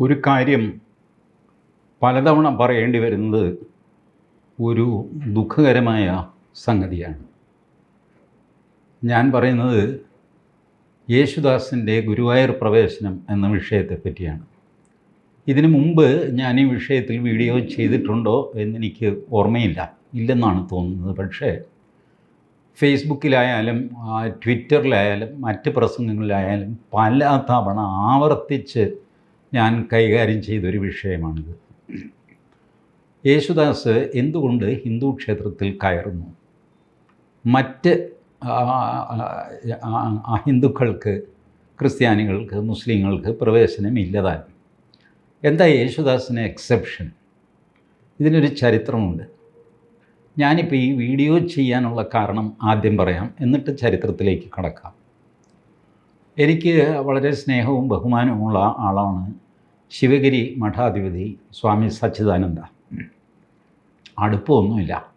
ഒരു കാര്യം പലതവണ പറയേണ്ടി വരുന്നത് ഒരു ദുഃഖകരമായ സംഗതിയാണ്. ഞാൻ പറയുന്നത് യേശുദാസിന്റെ ഗുരുവായൂർ പ്രവേശനം എന്ന വിഷയത്തെ പറ്റിയാണ്. ഇതിനു മുമ്പ് ഞാൻ ഈ വിഷയത്തിൽ വീഡിയോ ചെയ്തിട്ടുണ്ടോ എന്നെനിക്ക് ഓർമ്മയില്ല. ഇല്ലെന്നാണ് തോന്നുന്നത്. പക്ഷേ ഫേസ്ബുക്കിലായാലും ട്വിറ്ററിലായാലും മറ്റ് പ്രസംഗങ്ങളിലായാലും പല തവണ ആവർത്തിച്ച് ഞാൻ കൈകാര്യം ചെയ്തൊരു വിഷയമാണിത്. യേശുദാസ് എന്തുകൊണ്ട് ഹിന്ദു ക്ഷേത്രത്തിൽ കയറുന്നു? മറ്റ് ഹിന്ദുക്കൾക്ക് ക്രിസ്ത്യാനികൾക്ക് മുസ്ലിങ്ങൾക്ക് പ്രവേശനം ഇല്ലതാൻ എന്താ യേശുദാസിന് എക്സെപ്ഷൻ ഇതിനൊരു ചരിത്രമുണ്ട്. ഞാനിപ്പോൾ ഈ വീഡിയോ ചെയ്യാനുള്ള കാരണം ആദ്യം പറയാം എന്നിട്ട് ചരിത്രത്തിലേക്ക് കടക്കാം. എനിക്ക് വളരെ സ്നേഹവും ബഹുമാനവുമുള്ള ആളാണ് ശിവഗിരി മഠാധിപതി സ്വാമി സച്ചിദാനന്ദ. അടുപ്പമൊന്നുമില്ല.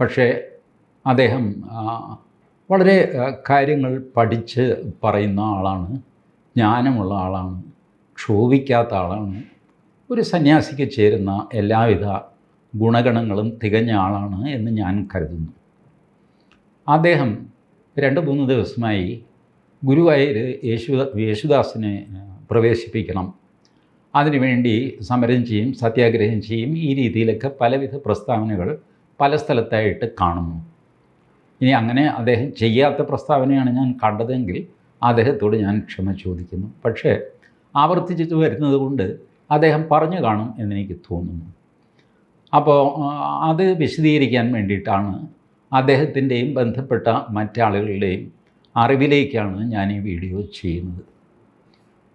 പക്ഷേ അദ്ദേഹം വളരെ കാര്യങ്ങൾ പഠിച്ച് പറയുന്ന ആളാണ് ജ്ഞാനമുള്ള ആളാണ് ക്ഷോഭിക്കാത്ത ആളാണ് ഒരു സന്യാസിക്ക് ചേരുന്ന എല്ലാവിധ ഗുണഗണങ്ങളും തികഞ്ഞ ആളാണ് എന്ന് ഞാൻ കരുതുന്നു. അദ്ദേഹം രണ്ട് മൂന്ന് ദിവസമായി ഗുരുവായൂർ യേശുദാ യേശുദാസിനെ പ്രവേശിപ്പിക്കണം. അതിനുവേണ്ടി സമരം ചെയ്യും സത്യാഗ്രഹം ചെയ്യും. ഈ രീതിയിലൊക്കെ പലവിധ പ്രസ്താവനകൾ പല സ്ഥലത്തായിട്ട് കാണുന്നു. ഇനി അങ്ങനെ അദ്ദേഹം ചെയ്യാത്ത പ്രസ്താവനയാണ് ഞാൻ കണ്ടതെങ്കിൽ അദ്ദേഹത്തോട് ഞാൻ ക്ഷമ ചോദിക്കുന്നു. പക്ഷേ ആവർത്തിച്ചു വരുന്നത് കൊണ്ട് അദ്ദേഹം പറഞ്ഞു കാണും എന്നെനിക്ക് തോന്നുന്നു. അപ്പോൾ അത് വിശദീകരിക്കാൻ വേണ്ടിയിട്ടാണ് അദ്ദേഹത്തിന്റെയും ബന്ധപ്പെട്ട മറ്റാളുകളുടെയും അറിവിലേക്കാണ് ഞാൻ ഈ വീഡിയോ ചെയ്യുന്നത്.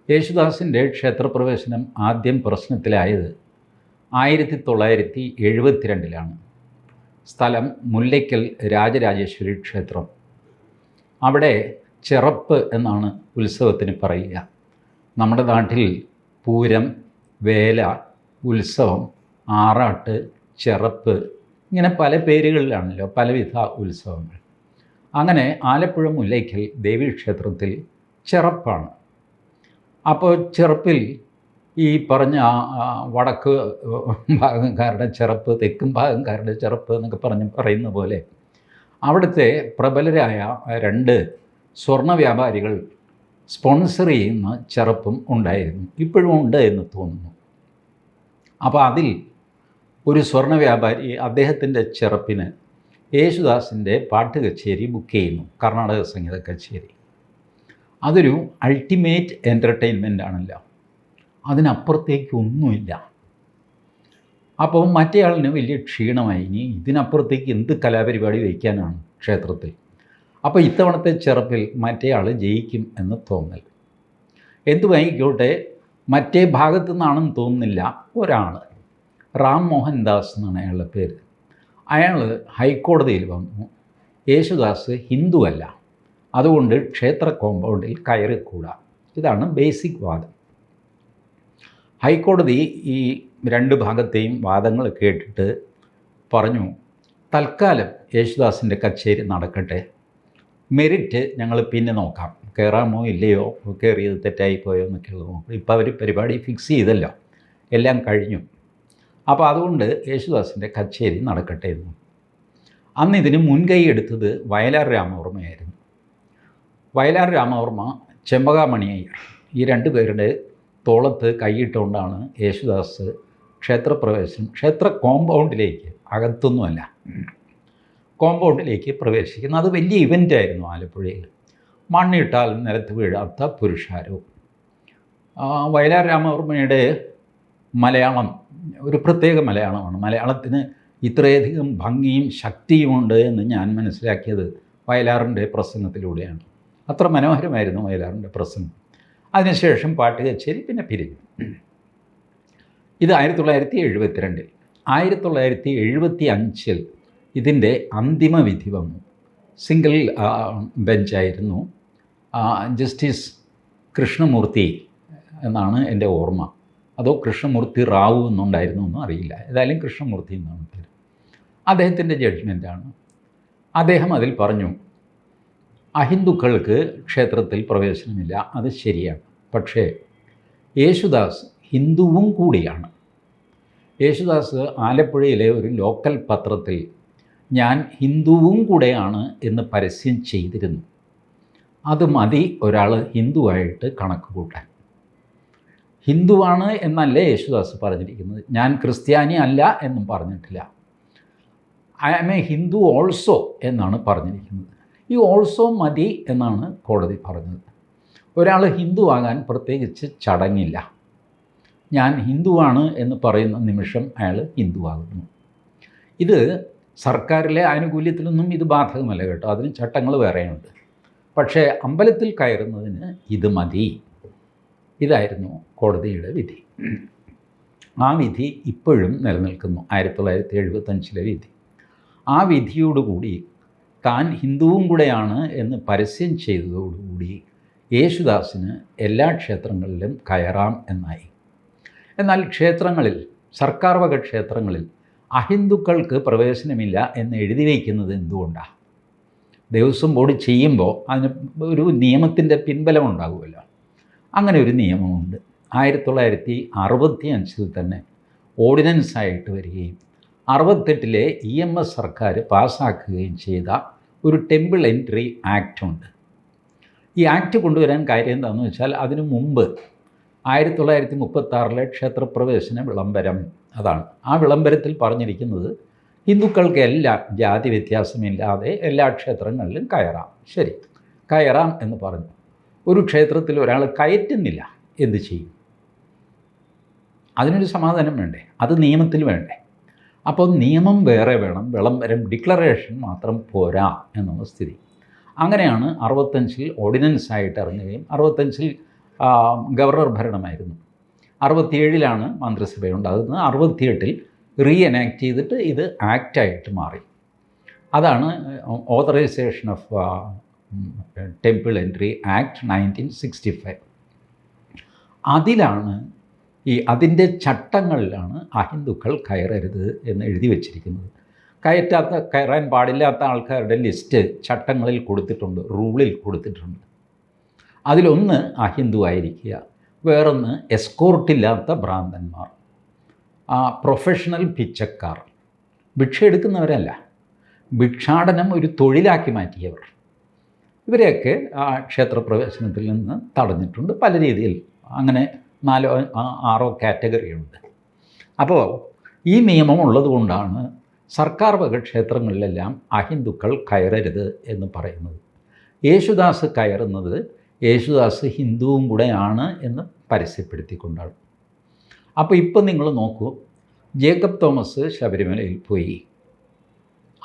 യേശുദാസിന്റെ ക്ഷേത്രപ്രവേശനം ആദ്യം പ്രശ്നത്തിലായത് ആയിരത്തി തൊള്ളായിരത്തി എഴുപത്തിരണ്ടിലാണ്. സ്ഥലം മുല്ലയ്ക്കൽ രാജരാജേശ്വരി ക്ഷേത്രം. അവിടെ ചെറപ്പ് എന്നാണ് ഉത്സവത്തിന് പറയുക. നമ്മുടെ നാട്ടിൽ പൂരം വേല ഉത്സവം ആറാട്ട് ചെറപ്പ് ഇങ്ങനെ പല പേരുകളിലാണല്ലോ പലവിധ ഉത്സവങ്ങൾ. അങ്ങനെ ആലപ്പുഴ മുല്ലയ്ക്കൽ ദേവീക്ഷേത്രത്തിൽ ചെറപ്പാണ്. അപ്പോൾ ചെറുപ്പിൽ ഈ പറഞ്ഞ വടക്ക് ഭാഗംകാരുടെ ചെറുപ്പ് തെക്കും ഭാഗംകാരുടെ ചെറുപ്പ് എന്നൊക്കെ പറഞ്ഞ് പറയുന്ന പോലെ അവിടുത്തെ പ്രബലരായ രണ്ട് സ്വർണ വ്യാപാരികൾ സ്പോൺസർ ചെയ്യുന്ന ചെറുപ്പും ഉണ്ടായിരുന്നു. ഇപ്പോഴും ഉണ്ട് എന്ന് തോന്നുന്നു. അപ്പോൾ അതിൽ ഒരു സ്വർണ വ്യാപാരി അദ്ദേഹത്തിന്റെ ചെറുപ്പിന് യേശുദാസിന്റെ പാട്ട് കച്ചേരി ബുക്ക് ചെയ്യുന്നു. കർണാടക സംഗീത കച്ചേരി. അതൊരു അൾട്ടിമേറ്റ് എന്റർടൈൻമെന്റ് ആണല്ലോ. അതിനപ്പുറത്തേക്ക് ഒന്നുമില്ല. അപ്പോൾ മറ്റേയാളിന് വലിയ ക്ഷീണമായി. ഇനി ഇതിനപ്പുറത്തേക്ക് എന്ത് കലാപരിപാടി വയ്ക്കാനാണ് ക്ഷേത്രത്തിൽ? അപ്പോൾ ഇത്തവണത്തെ ചെറുപ്പിൽ മറ്റേയാൾ ജയിക്കും എന്ന് തോന്നൽ. എന്തുമായിക്കോട്ടെ മറ്റേ ഭാഗത്തു നിന്നാണെന്ന് തോന്നുന്നില്ല ഒരാൾ റാം മോഹൻ ദാസ് എന്നാണ് അയാളുടെ പേര്. അയാൾ ഹൈക്കോടതിയിൽ വന്നു. യേശുദാസ് ഹിന്ദുവല്ല. അതുകൊണ്ട് ക്ഷേത്ര കോമ്പൗണ്ടിൽ കയറിക്കൂടാ. ഇതാണ് ബേസിക് വാദം. ഹൈക്കോടതി ഈ രണ്ട് ഭാഗത്തെയും വാദങ്ങൾ കേട്ടിട്ട് പറഞ്ഞു തൽക്കാലം യേശുദാസിന്റെ കച്ചേരി നടക്കട്ടെ. മെറിറ്റ് ഞങ്ങൾ പിന്നെ നോക്കാം. കയറാമോ ഇല്ലയോ? കയറിയത് തെറ്റായിപ്പോയോ എന്നൊക്കെയുള്ളത് നോക്കാം. ഇപ്പോൾ അവർ പരിപാടി ഫിക്സ് ചെയ്തല്ലോ. എല്ലാം കഴിഞ്ഞു. അപ്പോൾ അതുകൊണ്ട് യേശുദാസിന്റെ കച്ചേരി നടക്കട്ടെ എന്ന്. അന്ന് ഇതിന് മുൻകൈ എടുത്തത് വയലാർ രാമവർമ്മയായിരുന്നു. വയലാർ രാമവർമ്മ ചെമ്പകാമണി അയ്യർ ഈ രണ്ട് പേരുടെ തോളത്ത് കൈയിട്ടുകൊണ്ടാണ് യേശുദാസ് ക്ഷേത്രപ്രവേശനം ക്ഷേത്ര കോമ്പൗണ്ടിലേക്ക് അകത്തൊന്നുമല്ല. കോമ്പൗണ്ടിലേക്ക് പ്രവേശിക്കുന്നത്. അത് വലിയ ഇവന്റായിരുന്നു ആലപ്പുഴയിൽ. മണ്ണിട്ടാൽ നിലത്ത് വീഴാത്ത പുരുഷാരവും. വയലാർ രാമവർമ്മയുടെ മലയാളം ഒരു പ്രത്യേക മലയാളമാണ്. മലയാളത്തിന് ഇത്രയധികം ഭംഗിയും ശക്തിയുമുണ്ട് എന്ന് ഞാൻ മനസ്സിലാക്കിയത് വയലാറിന്റെ പ്രസംഗത്തിലൂടെയാണ്. അത്ര മനോഹരമായിരുന്നു വയലാറിന്റെ പ്രസംഗം. അതിനുശേഷം പാട്ട് കച്ചേരി പിന്നെ പിരിഞ്ഞു. ഇത് ആയിരത്തി തൊള്ളായിരത്തി എഴുപത്തിരണ്ടിൽ ആയിരത്തി തൊള്ളായിരത്തി എഴുപത്തി അഞ്ചിൽ ഇതിന്റെ അന്തിമ വിധി വന്നു. സിംഗിൾ ബെഞ്ചായിരുന്നു ജസ്റ്റിസ് കൃഷ്ണമൂർത്തി എന്നാണ് എന്റെ ഓർമ്മ. അതോ കൃഷ്ണമൂർത്തി റാവു എന്നുണ്ടായിരുന്നു എന്നും അറിയില്ല. ഏതായാലും കൃഷ്ണമൂർത്തി എന്നാണ് പേര്. അദ്ദേഹത്തിന്റെ ജഡ്ജ്മെന്റാണ് അദ്ദേഹം അതിൽ പറഞ്ഞു അഹിന്ദുക്കൾക്ക് ക്ഷേത്രത്തിൽ പ്രവേശനമില്ല. അത് ശരിയാണ്. പക്ഷേ യേശുദാസ് ഹിന്ദുവും കൂടിയാണ്. യേശുദാസ് ആലപ്പുഴയിലെ ഒരു ലോക്കൽ പത്രത്തിൽ ഞാൻ ഹിന്ദുവും കൂടെയാണ് എന്ന് പരസ്യം ചെയ്തിരുന്നു. അത് മതി ഒരാൾ ഹിന്ദുവായിട്ട് കണക്ക് കൂട്ടാൻ. ഹിന്ദുവാണ് എന്നല്ലേ യേശുദാസ് പറഞ്ഞിരിക്കുന്നത്? ഞാൻ ക്രിസ്ത്യാനി അല്ല എന്നും പറഞ്ഞിട്ടില്ല. I am a Hindu also എന്നാണ് പറഞ്ഞിരിക്കുന്നത്. ഈ ഓൾസോ മതി എന്നാണ് കോടതി പറഞ്ഞത്. ഒരാൾ ഹിന്ദു ആകാൻ പ്രത്യേകിച്ച് ചടങ്ങില്ല. ഞാൻ ഹിന്ദുവാണ് എന്ന് പറയുന്ന നിമിഷം അയാൾ ഹിന്ദുവാകുന്നു. ഇത് സർക്കാരിലെ ആനുകൂല്യത്തിലൊന്നും ഇത് ബാധകമല്ല കേട്ടോ. അതിന് ചട്ടങ്ങൾ വേറെയുണ്ട്. പക്ഷേ അമ്പലത്തിൽ കയറുന്നതിന് ഇത് മതി. ഇതായിരുന്നു കോടതിയുടെ വിധി. ആ വിധി ഇപ്പോഴും നിലനിൽക്കുന്നു. ആയിരത്തി തൊള്ളായിരത്തി എഴുപത്തഞ്ചിലെ വിധി. ആ വിധിയോടുകൂടി താൻ ഹിന്ദുവും കൂടെയാണ് എന്ന് പരസ്യം ചെയ്തതോടുകൂടി യേശുദാസിന് എല്ലാ ക്ഷേത്രങ്ങളിലും കയറാം എന്നായി. എന്നാൽ ക്ഷേത്രങ്ങളിൽ സർക്കാർ വക ക്ഷേത്രങ്ങളിൽ അഹിന്ദുക്കൾക്ക് പ്രവേശനമില്ല എന്ന് എഴുതി വയ്ക്കുന്നത് എന്തുകൊണ്ടാണ് ദേവസ്വം ബോർഡ് ചെയ്യുമ്പോൾ അതിന് ഒരു നിയമത്തിന്റെ പിൻബലം ഉണ്ടാകുമല്ലോ. അങ്ങനെ ഒരു നിയമമുണ്ട്. ആയിരത്തി തൊള്ളായിരത്തി അറുപത്തി അഞ്ചിൽ തന്നെ ഓർഡിനൻസ് ആയിട്ട് വരികയും അറുപത്തെട്ടിലെ ഇ എം എസ് സർക്കാർ പാസ്സാക്കുകയും ചെയ്ത ഒരു ടെമ്പിൾ എൻട്രി ആക്ട് ഉണ്ട്. ഈ ആക്ട് കൊണ്ടുവരാൻ കാര്യം എന്താണെന്ന് വെച്ചാൽ അതിനു മുമ്പ് ആയിരത്തി തൊള്ളായിരത്തി മുപ്പത്താറിലെ ക്ഷേത്രപ്രവേശന വിളംബരം അതാണ്. ആ വിളംബരത്തിൽ പറഞ്ഞിരിക്കുന്നത് ഹിന്ദുക്കൾക്ക് എല്ലാ ജാതി വ്യത്യാസമില്ലാതെ എല്ലാ ക്ഷേത്രങ്ങളിലും കയറാം. ശരി. കയറാം എന്ന് പറഞ്ഞു. ഒരു ക്ഷേത്രത്തിൽ ഒരാൾ കയറ്റുന്നില്ല എന്ത് ചെയ്യും? അതിനൊരു സമാധാനം വേണ്ടേ? അത് നിയമത്തിൽ വേണ്ടേ? അപ്പോൾ നിയമം വേറെ വേണം വിളംബരം ഡിക്ലറേഷൻ മാത്രം പോരാ എന്നുള്ള സ്ഥിതി. അങ്ങനെയാണ് അറുപത്തഞ്ചിൽ ഓർഡിനൻസ് ആയിട്ട് ഇറങ്ങുകയും അറുപത്തഞ്ചിൽ ഗവർണർ ഭരണമായിരുന്നു. അറുപത്തിയേഴിലാണ് മന്ത്രിസഭ ഉണ്ടാകുന്നത് അറുപത്തിയെട്ടിൽ റീ എനാക്ട് ചെയ്തിട്ട് ഇത് ആക്റ്റായിട്ട് മാറി. അതാണ് authorisation of temple entry act nineteen sixty five അതിലാണ് ഈ അതിന്റെ ചട്ടങ്ങളിലാണ് അഹിന്ദുക്കൾ കയറരുത് എന്ന് എഴുതി വച്ചിരിക്കുന്നത്. കയറ്റാത്ത കയറാൻ പാടില്ലാത്ത ആൾക്കാരുടെ ലിസ്റ്റ് ചട്ടങ്ങളിൽ കൊടുത്തിട്ടുണ്ട് റൂളിൽ കൊടുത്തിട്ടുണ്ട്. അതിലൊന്ന് അഹിന്ദു ആയിരിക്കുക വേറൊന്ന് എസ്കോർട്ടില്ലാത്ത ഭ്രാന്തന്മാർ ആ പ്രൊഫഷണൽ പിച്ചക്കാർ. ഭിക്ഷ എടുക്കുന്നവരല്ല ഭിക്ഷാടനം ഒരു തൊഴിലാക്കി മാറ്റിയവർ. ഇവരെയൊക്കെ ആ ക്ഷേത്രപ്രവേശനത്തിൽ നിന്ന് തടഞ്ഞിട്ടുണ്ട് പല രീതിയിൽ അങ്ങനെ നാലോ ആറോ കാറ്റഗറിയുണ്ട് അപ്പോൾ ഈ നിയമം ഉള്ളതുകൊണ്ടാണ് സർക്കാർ വക ക്ഷേത്രങ്ങളിലെല്ലാം അഹിന്ദുക്കൾ കയറരുത് എന്ന് പറയുന്നത്. യേശുദാസ് കയറുന്നത് യേശുദാസ് ഹിന്ദുവും കൂടെയാണ് എന്ന് പരസ്യപ്പെടുത്തിക്കൊണ്ടാണ്. അപ്പോൾ ഇപ്പം നിങ്ങൾ നോക്കൂ ജേക്കബ് തോമസ് ശബരിമലയിൽ പോയി.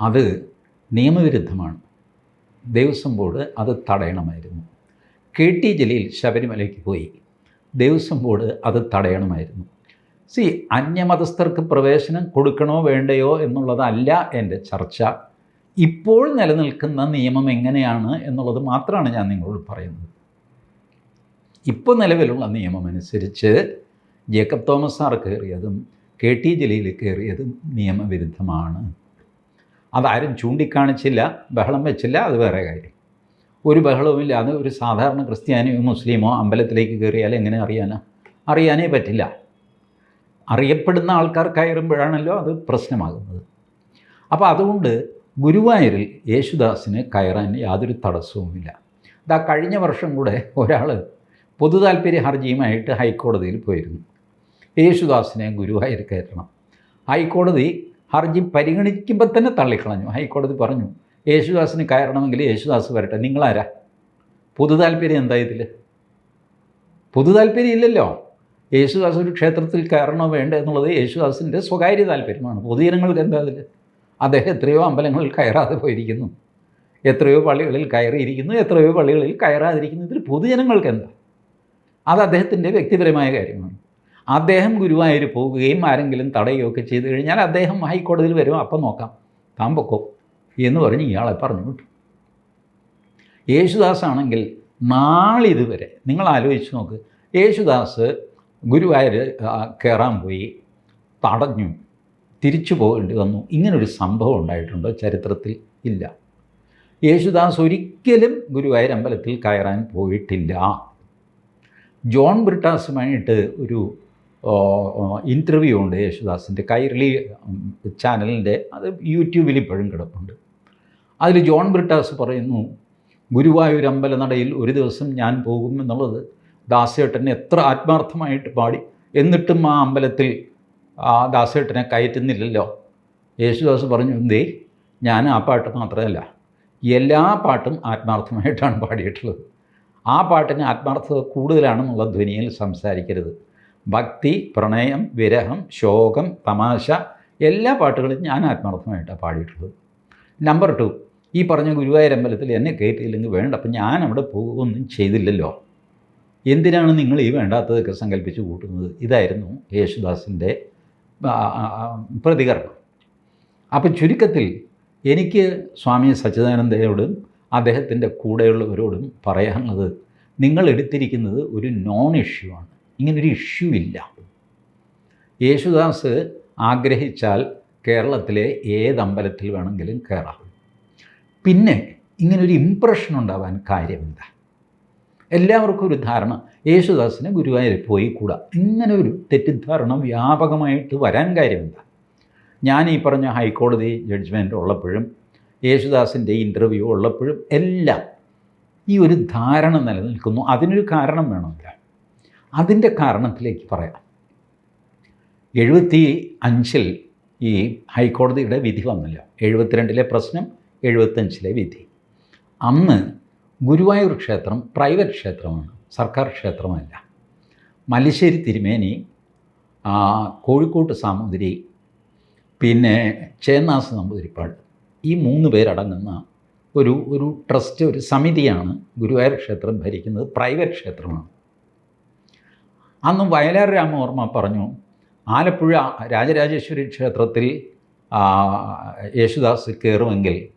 അത് നിയമവിരുദ്ധമാണ്. ദേവസ്വം ബോർഡ് അത് തടയണമായിരുന്നു. കെ ടി ജലീൽ ശബരിമലയ്ക്ക് പോയി. ദേവസ്വം ബോർഡ് അത് തടയണമായിരുന്നു. സി അന്യമതസ്ഥർക്ക് പ്രവേശനം കൊടുക്കണോ വേണ്ടയോ എന്നുള്ളതല്ല എന്റെ ചർച്ച. ഇപ്പോൾ നിലനിൽക്കുന്ന നിയമം എങ്ങനെയാണ് എന്നുള്ളത് മാത്രമാണ് ഞാൻ നിങ്ങളോട് പറയുന്നത്. ഇപ്പോൾ നിലവിലുള്ള നിയമം അനുസരിച്ച് ജേക്കബ് തോമസ് സാർ കയറിയതും കെ ടി ജലീൽ കയറിയതും നിയമവിരുദ്ധമാണ്. അതാരും ചൂണ്ടിക്കാണിച്ചില്ല ബഹളം വെച്ചില്ല അത് വേറെ കാര്യം. ഒരു ബഹളവുമില്ലാതെ ഒരു സാധാരണ ക്രിസ്ത്യാനിയോ മുസ്ലിമോ അമ്പലത്തിലേക്ക് കയറിയാൽ എങ്ങനെ അറിയാനാ? അറിയാനേ പറ്റില്ല. അറിയപ്പെടുന്ന ആൾക്കാർ കയറുമ്പോഴാണല്ലോ അത് പ്രശ്നമാകുന്നത്. അപ്പോൾ അതുകൊണ്ട് ഗുരുവായൂരിൽ യേശുദാസിന് കയറാൻ യാതൊരു തടസ്സവുമില്ല. ഇതാ കഴിഞ്ഞ വർഷം കൂടെ ഒരാൾ പൊതു താല്പര്യ ഹർജിയുമായിട്ട് ഹൈക്കോടതിയിൽ പോയിരുന്നു. യേശുദാസിനെ ഗുരുവായൂർ കയറ്റണം. ഹൈക്കോടതി ഹർജി പരിഗണിക്കുമ്പോൾ തന്നെ തള്ളിക്കളഞ്ഞു. ഹൈക്കോടതി പറഞ്ഞു യേശുദാസിന് കയറണമെങ്കിൽ യേശുദാസ് വരട്ടെ. നിങ്ങളാരാ? പൊതു താല്പര്യം എന്താ ഇതിൽ പൊതു താല്പര്യം ഇല്ലല്ലോ. യേശുദാസ് ഒരു ക്ഷേത്രത്തിൽ കയറണോ വേണ്ട എന്നുള്ളത് യേശുദാസിന്റെ സ്വകാര്യ താല്പര്യമാണ്. പൊതുജനങ്ങൾക്ക് എന്താ അതിൽ അദ്ദേഹം എത്രയോ അമ്പലങ്ങളിൽ കയറാതെ പോയിരിക്കുന്നു. എത്രയോ പള്ളികളിൽ കയറിയിരിക്കുന്നു. എത്രയോ പള്ളികളിൽ കയറാതിരിക്കുന്നു. ഇതിൽ പൊതുജനങ്ങൾക്ക് എന്താ? അത് അദ്ദേഹത്തിന്റെ വ്യക്തിപരമായ കാര്യമാണ്. അദ്ദേഹം ഗുരുവായൂർ പോവുകയും ആരെങ്കിലും തടയുകയൊക്കെ ചെയ്തു കഴിഞ്ഞാൽ അദ്ദേഹം ഹൈക്കോടതിയിൽ വരും. അപ്പം നോക്കാം. താൻ പൊക്കോ? എന്ന് പറഞ്ഞ് ഇയാളെ പറഞ്ഞു വിട്ടു. യേശുദാസ് ആണെങ്കിൽ നാളിതുവരെ നിങ്ങൾ ആലോചിച്ച് നോക്ക് യേശുദാസ് ഗുരുവായൂർ കയറാൻ പോയി തടഞ്ഞു തിരിച്ചു പോകേണ്ടി വന്നു. ഇങ്ങനൊരു സംഭവം ഉണ്ടായിട്ടുണ്ടോ? ചരിത്രത്തിൽ ഇല്ല. യേശുദാസ് ഒരിക്കലും ഗുരുവായൂർ അമ്പലത്തിൽ കയറാൻ പോയിട്ടില്ല. ജോൺ ബ്രിട്ടാസുമായിട്ട് ഒരു ഇന്റർവ്യൂ ഉണ്ട് യേശുദാസിന്റെ. കൈരളി ചാനലിന്റെ അത് യൂട്യൂബിൽ ഇപ്പോഴും കിടപ്പുണ്ട്. അതിൽ ജോൺ ബ്രിട്ടാസ് പറയുന്നു ഗുരുവായൂർ അമ്പലനടയിൽ ഒരു ദിവസം ഞാൻ പോകും എന്നുള്ളത് ദാസേട്ടനെ എത്ര ആത്മാർത്ഥമായിട്ട് പാടി. എന്നിട്ടും ആ അമ്പലത്തിൽ ആ ദാസേട്ടനെ കയറ്റുന്നില്ലല്ലോ. യേശുദാസ് പറഞ്ഞു എന്തേ ഞാൻ ആ പാട്ട് മാത്രമല്ല എല്ലാ പാട്ടും ആത്മാർത്ഥമായിട്ടാണ് പാടിയിട്ടുള്ളത്. ആ പാട്ടിന് ആത്മാർത്ഥത കൂടുതലാണെന്നുള്ള ധ്വനിയിൽ സംസാരിക്കരുത്. ഭക്തി പ്രണയം വിരഹം ശോകം തമാശ എല്ലാ പാട്ടുകളും ഞാൻ ആത്മാർത്ഥമായിട്ടാണ് പാടിയിട്ടുള്ളത്. നമ്പർ ടു ഈ പറഞ്ഞ ഗുരുവായൂരമ്പലത്തിൽ എന്നെ കയറ്റിയില്ലെങ്കിൽ വേണ്ട അപ്പം ഞാൻ അവിടെ പോകുകയൊന്നും ചെയ്തില്ലല്ലോ. എന്തിനാണ് നിങ്ങൾ ഈ വേണ്ടാത്തതൊക്കെ സങ്കല്പിച്ച് കൂട്ടുന്നത്? ഇതായിരുന്നു യേശുദാസിന്റെ പ്രതികരണം. അപ്പം ചുരുക്കത്തിൽ എനിക്ക് സ്വാമി സച്ചിദാനന്ദയോടും അദ്ദേഹത്തിന്റെ കൂടെയുള്ളവരോടും പറയാനുള്ളത് നിങ്ങൾ എടുത്തിരിക്കുന്നത് ഒരു നോൺ ഇഷ്യൂ ആണ്. ഇങ്ങനൊരു ഇഷ്യൂ ഇല്ല. യേശുദാസ് ആഗ്രഹിച്ചാൽ കേരളത്തിലെ ഏത് അമ്പലത്തിൽ വേണമെങ്കിലും കയറാം. പിന്നെ ഇങ്ങനൊരു ഇമ്പ്രഷൻ ഉണ്ടാവാൻ കാര്യമെന്താ എല്ലാവർക്കും ഒരു ധാരണ യേശുദാസിന് ഗുരുവായൂർ പോയി കൂടാ ഇങ്ങനെ ഒരു തെറ്റിദ്ധാരണ വ്യാപകമായിട്ട് വരാൻ കാര്യമെന്താ ഞാൻ ഈ പറഞ്ഞ ഹൈക്കോടതി ജഡ്ജ്മെന്റ് ഉള്ളപ്പോഴും യേശുദാസിന്റെ ഇന്റർവ്യൂ ഉള്ളപ്പോഴും എല്ലാം ഈ ഒരു ധാരണ നിലനിൽക്കുന്നു. അതിനൊരു കാരണം വേണമില്ല. അതിന്റെ കാരണത്തിലേക്ക് പറയാം. എഴുപത്തി അഞ്ചിൽ ഈ ഹൈക്കോടതിയുടെ വിധി വന്നില്ല. എഴുപത്തിരണ്ടിലെ പ്രശ്നം എഴുപത്തഞ്ചിലെ വിധി. അന്ന് ഗുരുവായൂർ ക്ഷേത്രം പ്രൈവറ്റ് ക്ഷേത്രമാണ് സർക്കാർ ക്ഷേത്രമല്ല. മല്ലിശ്ശേരി തിരുമേനി കോഴിക്കോട്ട് സാമൂതിരി പിന്നെ ചേന്നാസ് നമ്പൂതിരിപ്പാട് ഈ മൂന്ന് പേരടങ്ങുന്ന ഒരു ഒരു ട്രസ്റ്റ് ഒരു സമിതിയാണ് ഗുരുവായൂർ ക്ഷേത്രം ഭരിക്കുന്നത്. പ്രൈവറ്റ് ക്ഷേത്രമാണ്. അന്ന് വയലാർ രാമവർമ്മ പറഞ്ഞു ആലപ്പുഴ രാജരാജേശ്വരി ക്ഷേത്രത്തിൽ യേശുദാസ് കയറുമെങ്കിൽ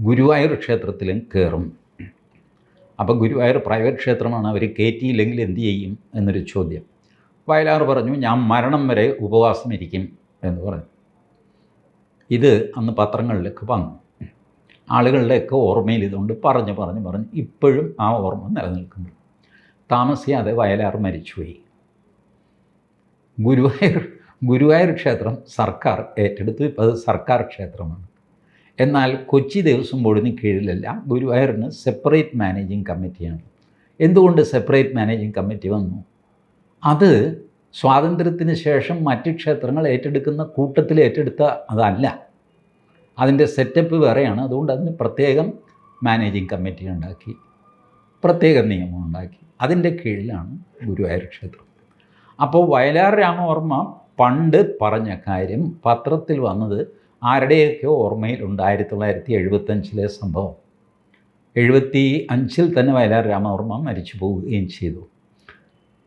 ഗുരുവായൂർ ക്ഷേത്രത്തിലും കയറും. അപ്പോൾ ഗുരുവായൂർ പ്രൈവറ്റ് ക്ഷേത്രമാണ് അവർ കയറ്റിയില്ലെങ്കിൽ എന്തു ചെയ്യും എന്നൊരു ചോദ്യം. വയലാർ പറഞ്ഞു ഞാൻ മരണം വരെ ഉപവാസം ഇരിക്കും എന്ന് പറഞ്ഞു. ഇത് അന്ന് പത്രങ്ങളിലേക്ക് വന്നു. ആളുകളുടെയൊക്കെ ഓർമ്മയിൽ ഇതുകൊണ്ട് പറഞ്ഞു പറഞ്ഞു പറഞ്ഞു. ഇപ്പോഴും ആ ഓർമ്മ നിലനിൽക്കുന്നു. താമസിയാതെ വയലാർ മരിച്ചുപോയി. ഗുരുവായൂർ ഗുരുവായൂർ ക്ഷേത്രം സർക്കാർ ഏറ്റെടുത്തു. ഇപ്പോൾ അത് സർക്കാർ ക്ഷേത്രമാണ്. എന്നാൽ കൊച്ചി ദേവസ്വം ബോർഡിന് കീഴിലല്ല ഗുരുവായൂരിന് സെപ്പറേറ്റ് മാനേജിങ് കമ്മിറ്റിയാണ്. എന്തുകൊണ്ട് സെപ്പറേറ്റ് മാനേജിങ് കമ്മിറ്റി വന്നു? അത് സ്വാതന്ത്ര്യത്തിന് ശേഷം മറ്റ് ക്ഷേത്രങ്ങൾ ഏറ്റെടുക്കുന്ന കൂട്ടത്തിൽ ഏറ്റെടുത്ത അതല്ല. അതിന്റെ സെറ്റപ്പ് വേറെയാണ്. അതുകൊണ്ട് അതിന് പ്രത്യേകം മാനേജിങ് കമ്മിറ്റി ഉണ്ടാക്കി പ്രത്യേക നിയമം ഉണ്ടാക്കി. അതിന്റെ കീഴിലാണ് ഗുരുവായൂർ ക്ഷേത്രം. അപ്പോൾ വയലാർ രാമവർമ്മ പണ്ട് പറഞ്ഞ കാര്യം പത്രത്തിൽ വന്നത് ആരുടെയൊക്കെ ഓർമ്മയിലുണ്ട് ആയിരത്തി തൊള്ളായിരത്തി എഴുപത്തഞ്ചിലെ സംഭവം. എഴുപത്തി അഞ്ചിൽ തന്നെ വയലാർ രാമവർമ്മ മരിച്ചു പോവുകയും ചെയ്തു.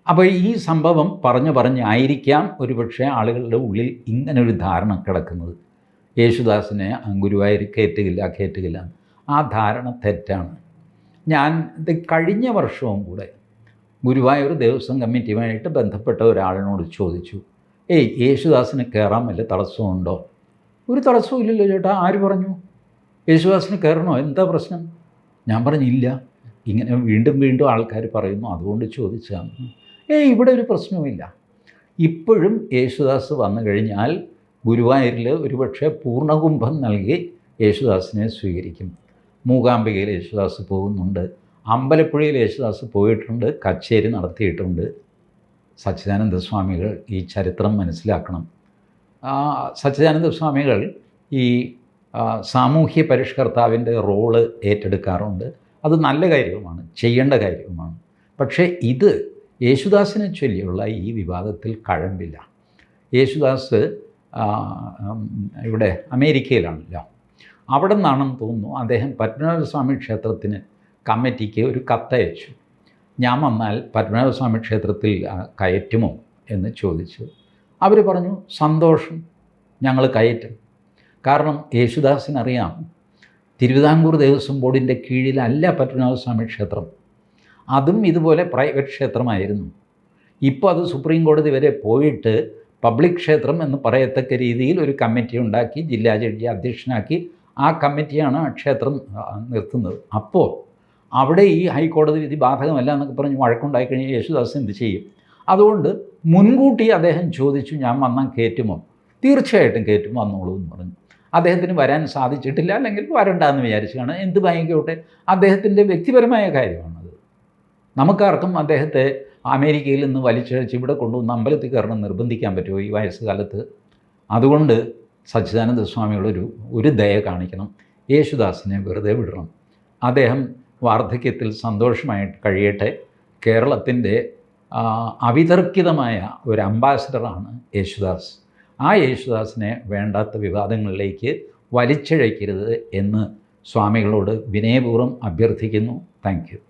അപ്പോൾ ഈ സംഭവം പറഞ്ഞു പറഞ്ഞായിരിക്കാം ഒരുപക്ഷെ ആളുകളുടെ ഉള്ളിൽ ഇങ്ങനൊരു ധാരണ കിടക്കുന്നത്. യേശുദാസിനെ ഗുരുവായൂർ കയറ്റുകില്ല കയറ്റുകില്ല ആ ധാരണ തെറ്റാണ്. ഞാൻ ഇത് കഴിഞ്ഞ വർഷവും കൂടെ ഗുരുവായൂർ ദേവസ്വം കമ്മിറ്റിയുമായിട്ട് ബന്ധപ്പെട്ട ഒരാളിനോട് ചോദിച്ചു ഏയ് യേശുദാസിന് കയറാൻ വല്ല തടസ്സമുണ്ടോ? ഒരു തടസ്സവും ഇല്ലല്ലോ ചേട്ടാ ആര് പറഞ്ഞു? യേശുദാസിന് കയറണോ എന്താ പ്രശ്നം? ഞാൻ പറഞ്ഞില്ല. ഇങ്ങനെ വീണ്ടും വീണ്ടും ആൾക്കാർ പറയുന്നു അതുകൊണ്ട് ചോദിച്ചതാണ്. ഏയ് ഇവിടെ ഒരു പ്രശ്നവുമില്ല. ഇപ്പോഴും യേശുദാസ് വന്നു കഴിഞ്ഞാൽ ഗുരുവായൂരിൽ ഒരുപക്ഷെ പൂർണകുംഭം നൽകി യേശുദാസിനെ സ്വീകരിക്കും. മൂകാംബികയിൽ യേശുദാസ് പോകുന്നുണ്ട്. അമ്പലപ്പുഴയിൽ യേശുദാസ് പോയിട്ടുണ്ട് കച്ചേരി നടത്തിയിട്ടുണ്ട്. സച്ചിദാനന്ദ സ്വാമികൾ ഈ ചരിത്രം മനസ്സിലാക്കണം. സച്ചിദാനന്ദ സ്വാമികൾ ഈ സാമൂഹ്യ പരിഷ്കർത്താവിന്റെ റോൾ ഏറ്റെടുക്കാറുണ്ട്. അത് നല്ല കാര്യവുമാണ് ചെയ്യേണ്ട കാര്യവുമാണ്. പക്ഷേ ഇത് യേശുദാസിനെ ചൊല്ലിയുള്ള ഈ വിവാദത്തിൽ കഴമ്പില്ല. യേശുദാസ് ഇവിടെ അമേരിക്കയിലാണല്ലോ. അവിടെ നിന്നാണെന്ന് തോന്നുന്നു അദ്ദേഹം പത്മനാഭസ്വാമി ക്ഷേത്രത്തിന് കമ്മിറ്റിക്ക് ഒരു കത്തയച്ചു ഞാൻ വന്നാൽ പത്മനാഭസ്വാമി ക്ഷേത്രത്തിൽ കയറ്റുമോ എന്ന് ചോദിച്ചു. അവർ പറഞ്ഞു സന്തോഷം ഞങ്ങൾ കയറ്റും. കാരണം യേശുദാസിനറിയാം തിരുവിതാംകൂർ ദേവസ്വം ബോർഡിന്റെ കീഴിലല്ല പത്മനാഭസ്വാമി ക്ഷേത്രം. അതും ഇതുപോലെ പ്രൈവറ്റ് ക്ഷേത്രമായിരുന്നു. ഇപ്പോൾ അത് സുപ്രീം കോടതി വരെ പോയിട്ട് പബ്ലിക് ക്ഷേത്രം എന്ന് പറയത്തക്ക രീതിയിൽ ഒരു കമ്മിറ്റി ഉണ്ടാക്കി ജില്ലാ ജഡ്ജി അധ്യക്ഷനാക്കി ആ കമ്മിറ്റിയാണ് ആ ക്ഷേത്രം നിർത്തുന്നത്. അപ്പോൾ അവിടെ ഈ ഹൈക്കോടതി വിധി ബാധകമല്ല എന്നൊക്കെ പറഞ്ഞ് വഴക്കുണ്ടായി കഴിഞ്ഞാൽ യേശുദാസ് എന്ത് ചെയ്യും? അതുകൊണ്ട് മുൻകൂട്ടി അദ്ദേഹം ചോദിച്ചു ഞാൻ വന്നാൽ കയറ്റുമോ തീർച്ചയായിട്ടും കയറ്റും വന്നോളൂ എന്ന് പറഞ്ഞു. അദ്ദേഹത്തിന് വരാൻ സാധിച്ചിട്ടില്ല അല്ലെങ്കിൽ വരണ്ടെന്ന് വിചാരിച്ചാണ് എന്ത് ഭയങ്കോട്ടെ അദ്ദേഹത്തിന്റെ വ്യക്തിപരമായ കാര്യമാണത്. നമുക്കാർക്കും അദ്ദേഹത്തെ അമേരിക്കയിൽ നിന്ന് വലിച്ചഴിച്ച് ഇവിടെ കൊണ്ടുവന്ന് അമ്പലത്തിൽ കയറണം നിർബന്ധിക്കാൻ പറ്റുമോ ഈ വയസ്സുകാലത്ത്? അതുകൊണ്ട് സച്ചിദാനന്ദ സ്വാമികളൊരു ഒരു ദയ കാണിക്കണം. യേശുദാസിനെ വെറുതെ വിടണം. അദ്ദേഹം വാർദ്ധക്യത്തിൽ സന്തോഷമായിട്ട് കഴിയട്ടെ. കേരളത്തിന്റെ അവിതർക്കിതമായ ഒരു അംബാസഡറാണ് യേശുദാസ്. ആ യേശുദാസിനെ വേണ്ടാത്ത വിവാദങ്ങളിലേക്ക് വലിച്ചിഴയ്ക്കരുത് എന്ന് സ്വാമികളോട് വിനയപൂർവം അഭ്യർത്ഥിക്കുന്നു. താങ്ക്